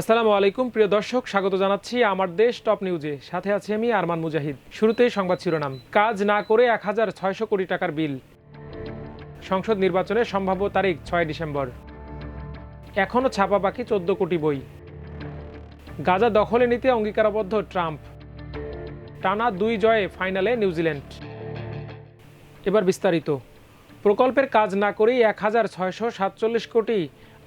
আসসালামু আলাইকুম, প্রিয় দর্শক, স্বাগত জানাচ্ছি আমার দেশ টপ নিউজে। সাথে আছি আমি আরমান মুজাহিদ। শুরুতেই সংবাদ শিরোনাম। কাজ না করে এক হাজার ছয়শো কোটি টাকার বিল। সংসদ নির্বাচনের সম্ভাব্য তারিখ ছয় ডিসেম্বর। এখনও ছাপা বাকি চোদ্দ কোটি বই। গাজা দখলে নিতে অঙ্গীকারাবদ্ধ ট্রাম্প। টানা দুই জয়ে ফাইনালে নিউজিল্যান্ড। এবার বিস্তারিত। প্রকল্পের কাজ না করেই এক হাজার ছয়শো সাতচল্লিশ কোটি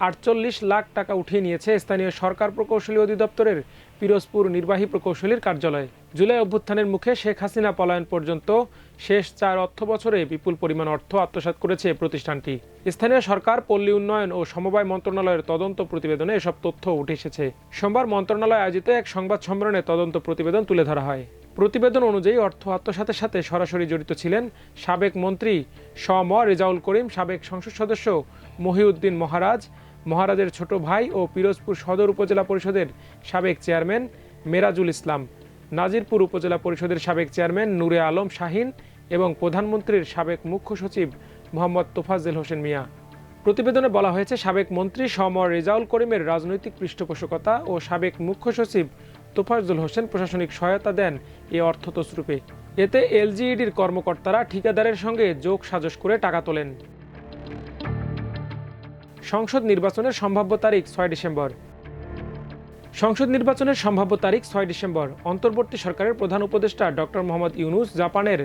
আটচল্লিশ লাখ টাকা উঠিয়ে নিয়েছে স্থানীয় সরকার প্রকৌশলী অধিদপ্তরের পিরোজপুর নির্বাহী প্রকৌশলীর কার্যালয়। জুলাই অভ্যুত্থানের মুখে শেখ হাসিনা পলায়ন পর্যন্ত শেষ চার অর্থ বছরে বিপুল পরিমাণ অর্থ আত্মসাৎ করেছে প্রতিষ্ঠানটি। স্থানীয় সরকার, পল্লী উন্নয়ন ও সমবায় মন্ত্রণালয়ের তদন্ত প্রতিবেদনে এসব তথ্য উঠে এসেছে। সোমবার মন্ত্রণালয় আয়োজিত এক সংবাদ সম্মেলনে তদন্ত প্রতিবেদন তুলে ধরা হয়। প্রতিবেদন অনুযায়ী অর্থ আত্মসাতের সাথে সরাসরি জড়িত ছিলেন সাবেক মন্ত্রী শ ম রেজাউল করিম, সাবেক সংসদ সদস্য মহিউদ্দিন মহারাজ মহারাজের ছোট ভাই ও পিরোজপুর সদর উপজেলা পরিষদের সাবেক চেয়ারম্যান মেরাজুল ইসলাম, নাজিরপুর উপজেলা পরিষদের সাবেক চেয়ারম্যান নূরে আলম শাহিন এবং প্রধানমন্ত্রীর সাবেক মুখ্য সচিব মোহাম্মদ তোফাজ্জেল হোসেন মিয়া। প্রতিবেদনে বলা হয়েছে, সাবেক মন্ত্রী সমর রেজাউল করিমের রাজনৈতিক পৃষ্ঠপোষকতা ও সাবেক মুখ্য সচিব তোফাজ্জুল হোসেন প্রশাসনিক সহায়তা দেন এ অর্থ তসরূপে এতে এলজিইডির কর্মকর্তারা ঠিকাদারের সঙ্গে যোগ সাজস করে টাকা তোলেন। সংসদ নির্বাচনের সম্ভাব্য তারিখ ছয় ডিসেম্বর। সংসদ নির্বাচনের সম্ভাব্য তারিখ ছয় ডিসেম্বর। অন্তর্বর্তী সরকারের প্রধান উপদেষ্টা ডক্টর মোহাম্মদ ইউনুস জাপানের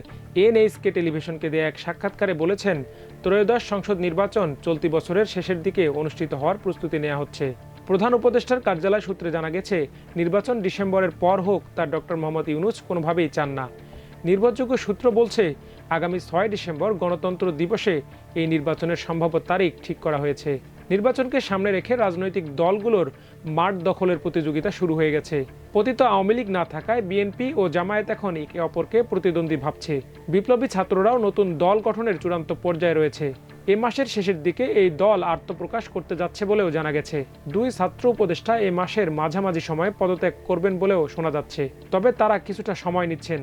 এনএইচকে টেলিভিশনকে দেয়া এক সাক্ষাৎকারে বলেছেন, ত্রয়োদশ সংসদ নির্বাচন চলতি বছরের শেষের দিকে অনুষ্ঠিত হওয়ার প্রস্তুতি নেওয়া হচ্ছে। প্রধান উপদেষ্টার কার্যালয় সূত্রে জানা গেছে, নির্বাচন ডিসেম্বরের পর হোক তা ডক্টর মোহাম্মদ ইউনুস কোনোভাবেই চান না। নির্ভরযোগ্য সূত্র বলছে আগামী ছয় ডিসেম্বর গণতন্ত্র দিবসে এই নির্বাচনের সম্ভাব্য তারিখ ঠিক করা হয়েছে। নির্বাচনকে সামনে রেখে রাজনৈতিক দলগুলোর মাঠ দখলের প্রতিযোগিতা শুরু হয়ে গেছে। পতিত আওয়ামী লীগ না থাকায় বিএনপি ও জামায়াত এখন একে অপরকে প্রতিদ্বন্দ্বী ভাবছে। বিপ্লবী ছাত্ররাও নতুন দল গঠনের চূড়ান্ত পর্যায়ে রয়েছে। এ মাসের শেষের দিকে এই দল আত্মপ্রকাশ করতে যাচ্ছে বলেও জানা গেছে। দুই ছাত্র উপদেষ্টা এ মাসের মাঝামাঝি সময়ে পদত্যাগ করবেন বলেও শোনা যাচ্ছে। তবে তারা কিছুটা সময় নিচ্ছেন।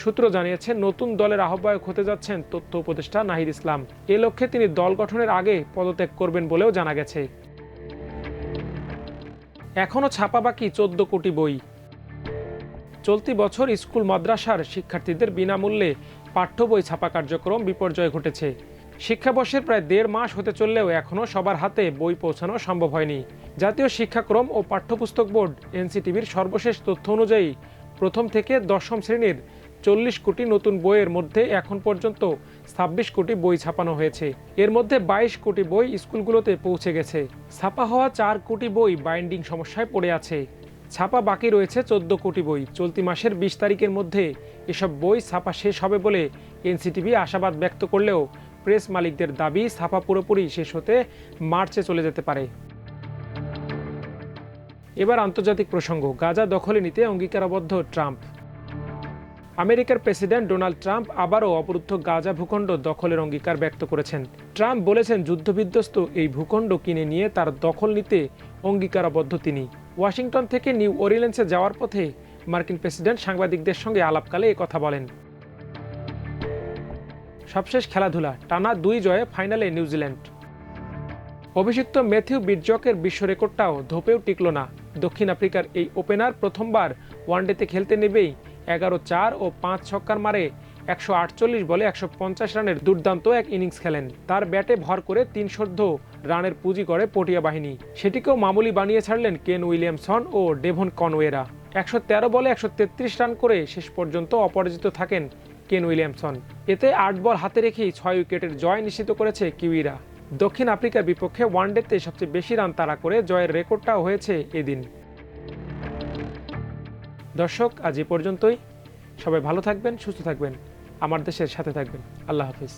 সূত্র জানিয়েছে, নতুন দলের আহ্বায়ক হতে যাচ্ছেন তথ্য উপদেষ্টা নাহিদ ইসলাম। এ লক্ষ্যে তিনি দল গঠনের আগে পদত্যাগ করবেন বলেও জানা গেছে। এখনও ছাপা বাকি চোদ্দ কোটি বই। চলতি বছর স্কুল, মাদ্রাসার শিক্ষার্থীদের বিনামূল্যে পাঠ্য বই ছাপা কার্যক্রম বিপর্যয় ঘটেছে। শিক্ষাবর্ষের প্রায় দেড় মাস হতে চললেও এখনও সবার হাতে বই পৌঁছানো সম্ভব হয়নি। জাতীয় শিক্ষাক্রম ও পাঠ্যপুস্তক বোর্ড, এনসিটিভির সর্বশেষ তথ্য অনুযায়ী প্রথম থেকে দশম শ্রেণির চল্লিশ কোটি নতুন বইয়ের মধ্যে এখন পর্যন্ত ছাব্বিশ কোটি বই ছাপানো হয়েছে। এর মধ্যে বাইশ কোটি বই স্কুলগুলোতে পৌঁছে গেছে। ছাপা হওয়া চার কোটি বই বাইন্ডিং সমস্যায় পড়ে আছে। ছাপা বাকি রয়েছে চোদ্দ কোটি বই। চলতি মাসের বিশ তারিখের মধ্যে এসব বই ছাপা শেষ হবে বলে এনসিটিভি আশাবাদ ব্যক্ত করলেও প্রেস মালিকদের দাবি ছাপা পুরোপুরি শেষ হতে মার্চে চলে যেতে পারে। এবার আন্তর্জাতিক প্রসঙ্গ। গাজা দখলে নিতে অঙ্গীকারাবদ্ধ ট্রাম্প। আমেরিকার প্রেসিডেন্ট ডোনাল্ড ট্রাম্প আবারও অবরুদ্ধ গাজা ভূখণ্ড দখলের অঙ্গীকার ব্যক্ত করেছেন। ট্রাম্প বলেছেন যুদ্ধবিধ্বস্ত এই ভূখণ্ড কিনে নিয়ে তার দখল নিতে অঙ্গীকারাবদ্ধ তিনি। ওয়াশিংটন থেকে নিউ ওরিলেন্সে যাওয়ার পথে মার্কিন প্রেসিডেন্ট সাংবাদিকদের সঙ্গে আলাপকালে কথা বলেন। সবশেষ খেলাধুলা, টানা দুই জয়ে ফাইনালে নিউজিল্যান্ড। অভিষিক্ত ম্যাথিউ বিটজকের বিশ্ব রেকর্ডটাও ধোপেও টিকল না। দক্ষিণ আফ্রিকার এই ওপেনার প্রথমবার ওয়ানডেতে খেলতে নেবেই এগারো চার ও পাঁচ ছক্কার মারে একশো আটচল্লিশ বলে একশো পঞ্চাশ রানের দুর্দান্ত এক ইনিংস খেলেন। তার ব্যাটে ভর করে তিন সর্ধ রানের পুঁজি করে পটিয়া বাহিনী। সেটিকেও মামুলি বানিয়ে ছাড়লেন কেন উইলিয়ামসন ও ডেভন কনওয়েরা। একশো তেরো বলে একশো তেত্রিশ রান করে শেষ পর্যন্ত অপরাজিত থাকেন কেন উইলিয়ামসন। এতে আট বল হাতে রেখেই ছয় উইকেটের জয় নিশ্চিত করেছে কিউইরা। দক্ষিণ আফ্রিকার বিপক্ষে ওয়ানডেতে সবচেয়ে বেশি রান তাড়া করে জয়ের রেকর্ডটাও হয়েছে এদিন। দর্শক, আজ এ পর্যন্তই। সবাই ভালো থাকবেন, সুস্থ থাকবেন। আমার দেশের সাথে থাকবেন। আল্লাহ হাফিজ।